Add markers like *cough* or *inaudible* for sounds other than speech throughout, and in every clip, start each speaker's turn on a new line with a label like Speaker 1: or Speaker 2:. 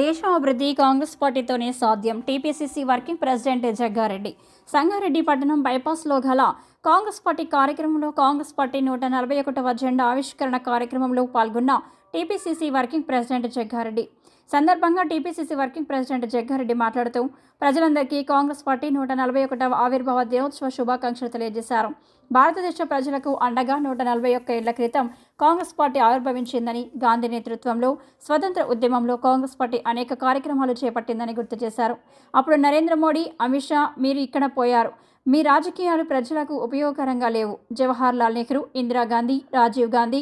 Speaker 1: దేశాభివృద్ధి కాంగ్రెస్ పార్టీతోనే సాధ్యం. TPCC working president Jaggareddy. Sangareddy పట్టణం బైపాస్లో గల కాంగ్రెస్ పార్టీ కార్యక్రమంలో కాంగ్రెస్ పార్టీ నూట నలభై ఒకటవ జెండా ఆవిష్కరణ కార్యక్రమంలో పాల్గొన్న టీపీసీసీ వర్కింగ్ ప్రెసిడెంట్ జగ్గారెడ్డి. సందర్భంగా టీపీసీసీ వర్కింగ్ ప్రెసిడెంట్ జగ్గారెడ్డి మాట్లాడుతూ ప్రజలందరికీ కాంగ్రెస్ పార్టీ నూట నలభై ఒకటవ ఆవిర్భావ దినోత్సవ శుభాకాంక్షలు తెలియజేశారు. భారతదేశ ప్రజలకు అండగా నూట నలభై ఒక్క ఏళ్ళ క్రితం కాంగ్రెస్ పార్టీ ఆవిర్భవించిందని గాంధీ నేతృత్వంలో స్వతంత్ర ఉద్యమంలో కాంగ్రెస్ పార్టీ అనేక కార్యక్రమాలు చేపట్టిందని గుర్తు చేశారు. అప్పుడు నరేంద్ర మోడీ అమిత్ షా మీరు ఇక్కడ పోయారు. మీ రాజకీయాలు ప్రజలకు ఉపయోగకరంగా లేవు. జవహర్ లాల్ నెహ్రూ ఇందిరాగాంధీ రాజీవ్ గాంధీ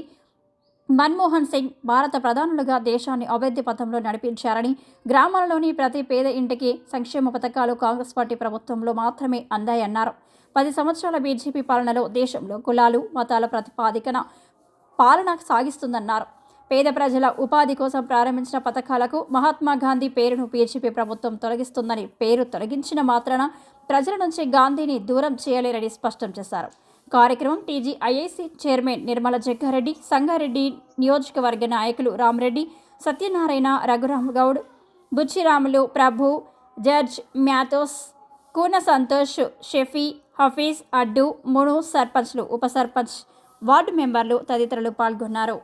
Speaker 1: మన్మోహన్ సింగ్ భారత ప్రధానులుగా దేశాన్ని అభివృద్ధి పథంలో నడిపించారని గ్రామాలలోని ప్రతి పేద ఇంటికి సంక్షేమ పథకాలు కాంగ్రెస్ పార్టీ ప్రభుత్వంలో మాత్రమే అందాయన్నారు. పది సంవత్సరాల బీజేపీ పాలనలో దేశంలో కులాలు మతాల ప్రతిపాదికన పాలన సాగిస్తుందన్నారు. పేద ప్రజల ఉపాధి కోసం ప్రారంభించిన పథకాలకు మహాత్మా గాంధీ పేరును బీజేపీ ప్రభుత్వం తొలగిస్తుందని పేరు తొలగించిన మాత్రాన ప్రజల నుంచి గాంధీని దూరం చేయలేరని స్పష్టం చేశారు. కార్యక్రమం టీజీఐఐసి చైర్మన్ నిర్మల జగ్గారెడ్డి సంగారెడ్డి నియోజకవర్గ నాయకులు రామరెడ్డి సత్యనారాయణ రఘురామ్ గౌడ్ బుచ్చిరాములు ప్రభు జడ్జ్ మ్యాథోస్ కూన సంతోష్ షెఫీ హఫీజ్ అడ్డు మును సర్పంచ్లు ఉప సర్పంచ్ వార్డు మెంబర్లు తదితరులు పాల్గొన్నారు.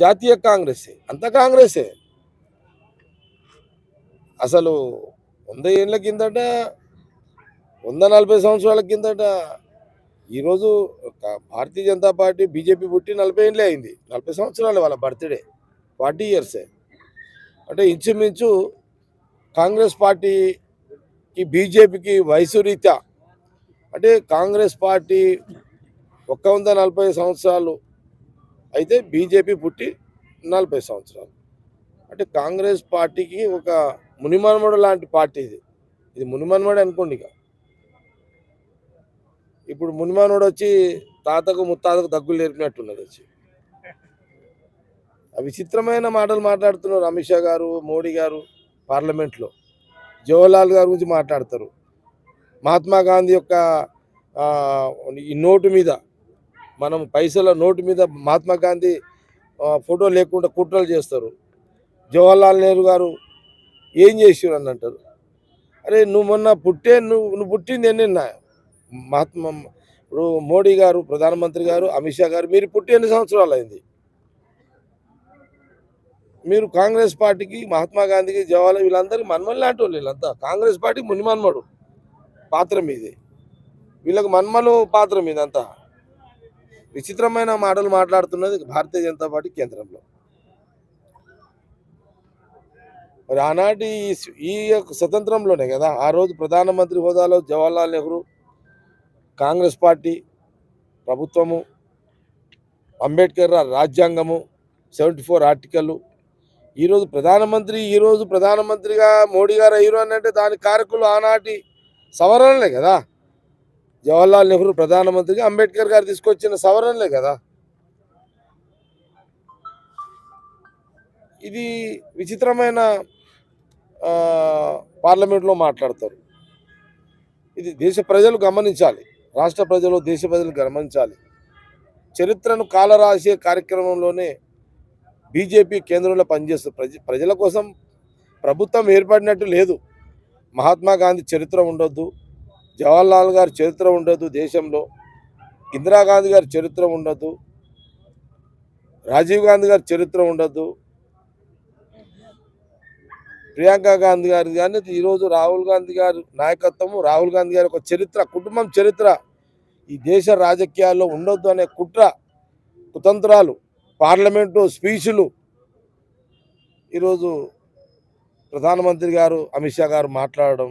Speaker 2: జాతీయ కాంగ్రెసే. అంత కాంగ్రెసే. అసలు వంద ఏళ్ళ కిందట వంద నలభై సంవత్సరాల కిందట ఈరోజు భారతీయ జనతా పార్టీ బీజేపీ పుట్టి నలభై ఏళ్ళే అయింది. నలభై సంవత్సరాలు వాళ్ళ బర్త్డే ఫార్టీ ఇయర్సే. అంటే ఇంచుమించు కాంగ్రెస్ పార్టీకి బీజేపీకి వయసు రీత్యా అంటే కాంగ్రెస్ పార్టీ ఒక్క వంద నలభై సంవత్సరాలు అయితే బీజేపీ పుట్టి నలభై సంవత్సరాలు. అంటే కాంగ్రెస్ పార్టీకి ఒక మునిమన్మడు లాంటి పార్టీ ఇది. ఇది మునిమన్మడు అనుకోండి ఇక. ఇప్పుడు మునిమనుడు వచ్చి తాతకు ముత్తాతకు దగ్గులు నేర్పినట్టున్నది వచ్చి. విచిత్రమైన మాటలు మాట్లాడుతున్నారు అమిత్ షా గారు మోడీ గారు పార్లమెంట్లో. జవహర్లాల్ గారి గురించి మాట్లాడతారు. మహాత్మా గాంధీ యొక్క ఈ నోటు మీద మనం పైసల నోటు మీద మహాత్మా గాంధీ ఫోటో లేకుండా కుట్రలు చేస్తారు. జవహర్లాల్ నెహ్రూ గారు ఏం చేసారు అని అంటారు. అరే నువ్వు మొన్న పుట్టే నువ్వు నువ్వు పుట్టింది ఎన్నిన్న మహాత్మా ఇప్పుడు మోడీ గారు ప్రధానమంత్రి గారు అమిత్ షా గారు మీరు పుట్టి ఎన్ని సంవత్సరాలు అయింది? మీరు కాంగ్రెస్ పార్టీకి మహాత్మా గాంధీకి జవహర్లాల్ వీళ్ళందరికీ మన్మల్ లాంటి వాళ్ళు వీళ్ళంతా. కాంగ్రెస్ పార్టీ మునిమన్మడు పాత్ర మీది. వీళ్ళకి మన్మలు పాత్ర మీదంతా. విచిత్రమైన మాటలు మాట్లాడుతున్నది భారతీయ జనతా పార్టీ కేంద్రంలో. మరి ఆనాటి ఈ ఈ యొక్క స్వతంత్రంలోనే కదా ఆ రోజు ప్రధానమంత్రి హోదాలో జవహర్లాల్ నెహ్రూ కాంగ్రెస్ పార్టీ ప్రభుత్వము అంబేద్కర్ రాజ్యాంగము సెవెంటీ ఫోర్ ఆర్టికల్. ఈరోజు ప్రధానమంత్రి ఈరోజు ప్రధానమంత్రిగా మోడీ గారు అయ్యారు అని అంటే దాని కారకులు ఆనాటి సవరణలే కదా. జవహర్లాల్ నెహ్రూ ప్రధానమంత్రిగా అంబేద్కర్ గారు తీసుకొచ్చిన సవరణలే కదా. ఇది విచిత్రమైన పార్లమెంట్లో మాట్లాడతారు. ఇది దేశ ప్రజలు గమనించాలి. రాష్ట్ర ప్రజలు దేశ ప్రజలు గమనించాలి. చరిత్రను కాలరాసే కార్యక్రమంలోనే బీజేపీ కేంద్రంలో పనిచేస్తుంది ప్రజ ప్రజల కోసం ప్రభుత్వం ఏర్పడినట్టు లేదు. మహాత్మా గాంధీ చరిత్ర ఉండొద్దు. జవహర్లాల్ గారి చరిత్ర ఉండదు దేశంలో. ఇందిరాగాంధీ గారి చరిత్ర ఉండదు. రాజీవ్ గాంధీ గారి చరిత్ర ఉండదు. ప్రియాంక గాంధీ గారి కానీ ఈరోజు రాహుల్ గాంధీ గారి నాయకత్వము రాహుల్ గాంధీ గారి ఒక చరిత్ర కుటుంబం చరిత్ర ఈ దేశ రాజకీయాల్లో ఉండొద్దు అనే కుట్ర కుతంత్రాలు పార్లమెంటు స్పీచ్లు. ఈరోజు ప్రధానమంత్రి గారు అమిత్ షా గారు మాట్లాడడం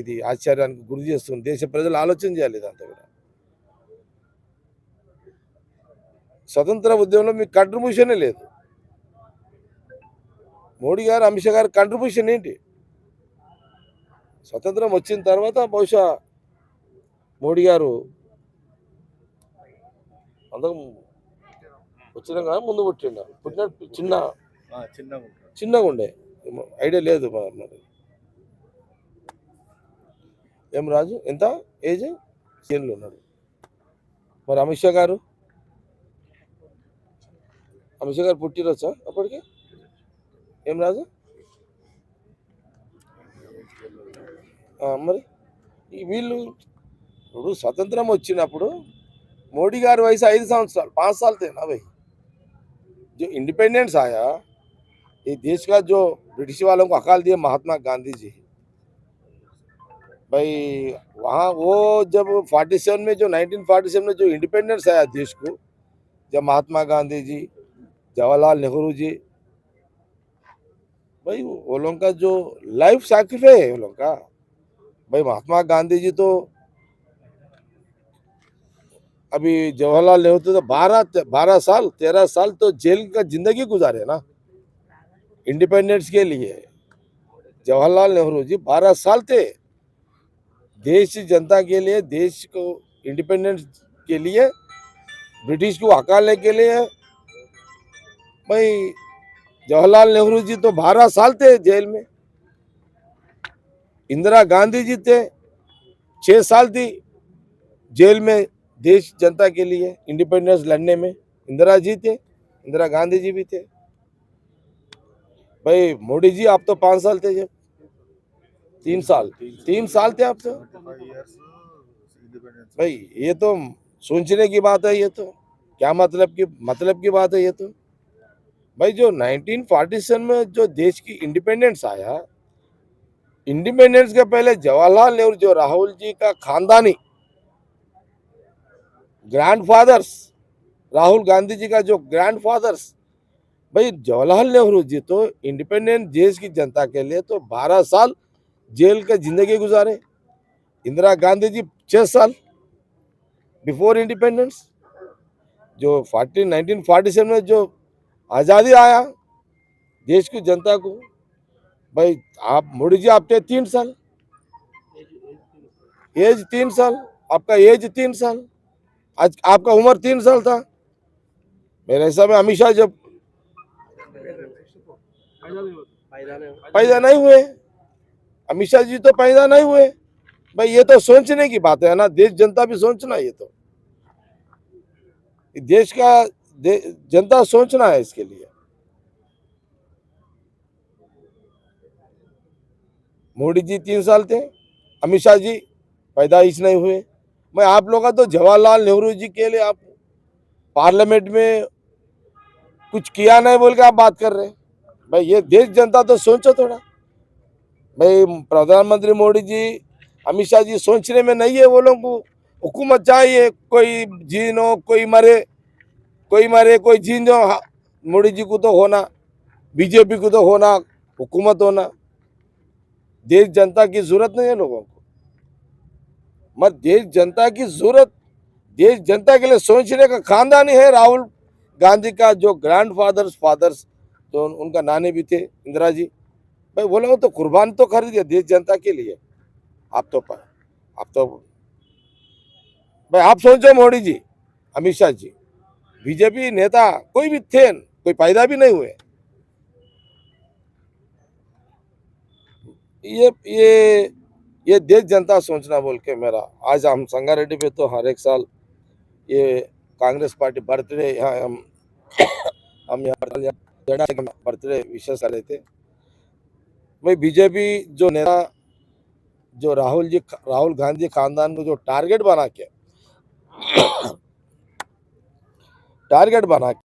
Speaker 2: ఇది ఆశ్చర్యానికి గురి చేస్తుంది. దేశ ప్రజలు ఆలోచన చేయాలి ఇదంతా కూడా. స్వతంత్ర ఉద్యమంలో మీకు కంట్రిబ్యూషనే లేదు. మోడీ గారు అమిత్ గారి కంట్రిబ్యూషన్ ఏంటి? స్వతంత్రం వచ్చిన తర్వాత బహుశా మోడీ గారు అందరం వచ్చిన కదా ముందు పుట్టిండ పుట్టిన చిన్న
Speaker 3: చిన్నగా
Speaker 2: ఉండే. ఐడియా లేదు మరి. एम राजु इंता एज सीन मैं अमित षा गार अमित षा गार पुटी अपड़के एम राजु मरी वीलू स्वतंत्र मोडी गार वस ईद संवस पाँच साल तेना भाई जो इंडिपेडेंस आया ये देश का जो ब्रिटिश वालों को अकाल दिए महात्मा गांधी जी भाई, वहाँ वो जब 47 में जो 1947 में जो इंडिपेंडेंस आया देश को, जब महात्मा गांधी जी, जवाहरलाल नेहरू जी, भाई, वो लोगों का जो लाइफ सैक्रिफाइस है, वो लोगों का। भाई, महात्मा गांधी जी तो अभी जवाहरलाल नेहरू तो बारह बारह साल, तेरह साल तो जेल का ज़िंदगी गुजारे ना। इंडिपेंडेंस के लिए। जवाहरलाल नेहरू जी बारह साल थे। देश की जनता के लिए, देश को इंडिपेंडेंस के लिए, ब्रिटिश को हकालने के लिए। भाई, जवाहरलाल नेहरू जी तो बारह साल थे जेल में। इंदिरा गांधी जी थे छः साल थी जेल में देश जनता के लिए इंडिपेंडेंस लड़ने में। इंदिरा जी थे, इंदिरा गांधी जी भी थे। भाई, मोदी जी आप तो पाँच साल थे जब तीन साल। तीन साल थे आप तो। भाई, ये तो सोचने की बात है, ये तो। क्या मतलब की मतलब की बात है, ये तो। भाई, जो 1947 में जो देश की इंडिपेंडेंस आया, इंडिपेंडेंस के पहले जवाहरलाल नेहरू, जो राहुल जी का खानदानी ग्रैंडफादर्स राहुल गांधी जी का जो ग्रैंडफादर्स भाई, जवाहरलाल नेहरू जी तो इंडिपेंडेंट देश की जनता के लिए तो 12 साल जेल का ज़िंदगी गुजारे। इंदिरा गांधी जी छः साल बिफोर इंडिपेंडेंस जो फोर्टी नाइनटीन फोर्टी सेवन में जो आज़ादी आया देश की जनता को भाई आप मोदी जी आपके तीन साल। एज तीन साल आपका एज तीन साल। आज आपका उम्र तीन साल था। मेरे हिसाब में अमित शाह जब पैदा नहीं हुए। अमित शाह जी तो पैदा नहीं हुए। भाई ये तो सोचने की बात है ना देश जनता भी सोचना ये तो। देश का दे, जनता सोचना है इसके लिए। मोदी जी तीन साल थे अमित शाह जी पैदाइश नहीं हुए। मैं आप लोग का तो जवाहरलाल नेहरू जी के लिए आप पार्लियामेंट में कुछ किया नहीं बोल के आप बात कर रहे हैं। भाई ये देश जनता तो सोचो थोड़ा। भाई प्रधानमंत्री मोदी जी अमित शाह जी सोचने में नहीं है वो लोग को हुकूमत चाहिए कोई जीन हो कोई मरे कोई मरे कोई जीन हो हाँ, मोदी जी को तो होना बीजेपी को तो होना हुकूमत होना। देश जनता की ज़रूरत नहीं है लोगों को। मत देश जनता की ज़रूरत देश जनता के लिए सोचने का खानदानी है राहुल गांधी का जो ग्रैंड फादर्स फादर्स उन- उनका नानी भी थे इंदिरा जी। भाई वो लोग तो कुर्बान तो कर दिया देश जनता के लिए। आप तो पर आप तो भाई आप सोचो मोदी जी, अमित शाह जी, बीजेपी नेता कोई भी थे, कोई पैदा भी नहीं हुए। ये ये ये देश जनता सोचना बोल के मेरा, आज हम संगारेड्डी पे तो हर एक साल ये कांग्रेस पार्टी बर्थडे यहाँ हम हम यहाँ बर्थडे विशेष कर रहे थे। भाई बीजेपी जो नेता, जो राहुल जी, राहुल गांधी खानदान को जो टारगेट बना के, *coughs* टारगेट बना के